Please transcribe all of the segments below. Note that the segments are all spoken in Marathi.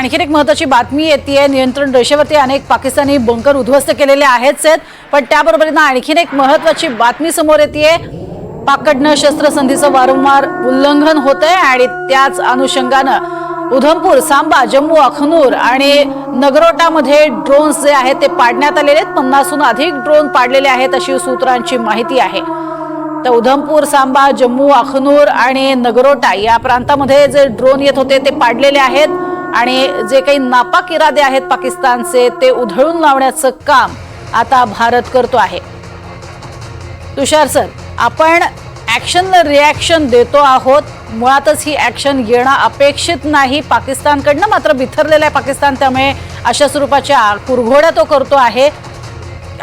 आणखीन एक महत्वाची बातमी येते नियंत्रण रेषेवरती अनेक पाकिस्तानी बंकर उद्ध्वस्त केलेले आहेच आहेत पण त्याबरोबरीनं आणखीन एक महत्वाची बातमी समोर येते पाकडनं शस्त्रसंधीचं वारंवार उल्लंघन होत आहे आणि त्याच अनुषंगानं उधमपूर सांबा जम्मू अखनूर आणि नगरोटामध्ये ड्रोन्स जे आहेत ते पाडण्यात आलेले आहेत. पन्नासहून अधिक ड्रोन पाडलेले आहेत अशी सूत्रांची माहिती आहे. तर उधमपूर सांबा जम्मू अखनूर आणि नगरोटा या प्रांतामध्ये जे ड्रोन येत होते ते पाडलेले आहेत. आणि जे काही नापाक इरादे आहेत पाकिस्तानचे ते उधळून लावण्याचं काम आता भारत करतो आहे. तुषार सर आपण ॲक्शनला रिॲक्शन देतो आहोत. मुळातच ही ॲक्शन येणं अपेक्षित नाही. पाकिस्तानकडनं मात्र बिथरलेलं आहे पाकिस्तान त्यामुळे अशा स्वरूपाच्या कुरघोड्या तो करतो आहे.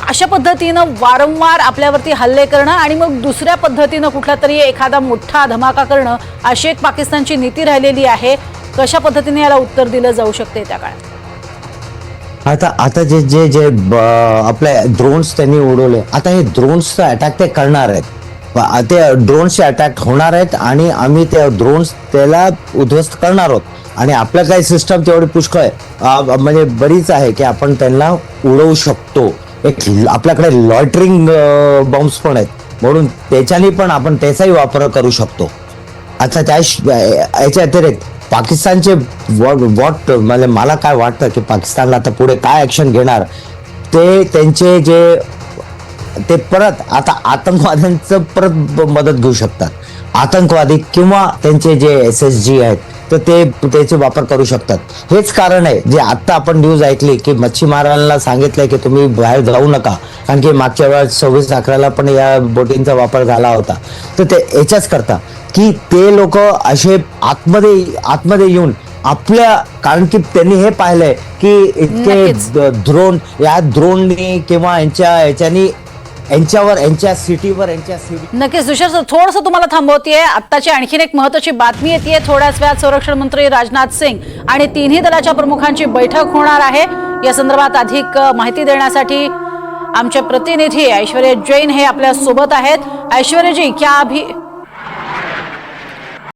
अशा पद्धतीनं वारंवार आपल्यावरती हल्ले करणं आणि मग दुसऱ्या पद्धतीनं कुठला तरी एखादा मोठा धमाका करणं अशी एक पाकिस्तानची नीती राहिलेली आहे. कशा पद्धतीने याला उत्तर दिलं जाऊ शकते त्या काळात? आता आता जे जे जे आपले ड्रोन्स त्यांनी उडवले आता हे ड्रोन्सचं अटॅक ते करणार आहेत. ते ड्रोन्सचे अटॅक होणार आहेत आणि आम्ही ते ड्रोन्स त्याला उद्ध्वस्त करणार आहोत. आणि आपल्या काही सिस्टम तेवढी पुष्कळ आहे. म्हणजे बरीच आहे की आपण त्यांना उडवू शकतो. एक आपल्याकडे लॉटरिंग बॉम्ब्स पण आहेत. म्हणून त्याच्याने पण आपण त्याचाही वापर करू शकतो. आता त्या याच्या अतिरिक्त पाकिस्तानचे वॉट म्हणजे मला काय वाटतं की पाकिस्तानला आता पुढे काय ऍक्शन घेणार ते त्यांचे जे ते परत आता आतंकवाद्यांचं परत मदत घेऊ शकतात. आतंकवादी किंवा त्यांचे जे एस एस जी आहेत तर ते त्याचे वापर करू शकतात हेच कारण आहे जे आता आपण न्यूज ऐकली की मच्छीमारांना सांगितलंय की तुम्ही बाहेर जाऊ नका कारण की मागच्या वेळेस सव्वीस अकराला पण या बोटींचा वापर झाला होता तर ते याच्याच करता की ते लोक असे आतमध्ये आतमध्ये येऊन आपल्या कारण की त्यांनी हे पाहिलंय की इतके. ड्रोन या ड्रोननी किंवा यांच्या याच्यानी यांच्यावर यांच्या सिटीवर यांच्या सिटी नक्कीच दुसरं सर थोडंसं तुम्हाला थांबवतीये. आत्ताची आणखीन एक महत्वाची बातमी येते थोड्याच वेळात संरक्षण मंत्री राजनाथ सिंग आणि तिन्ही दलाच्या प्रमुखांची बैठक होणार आहे. या संदर्भात अधिक माहिती देण्यासाठी आमचे प्रतिनिधी ऐश्वर्या जैन हे आपल्यासोबत आहेत. ऐश्वर्याजी क्या अभी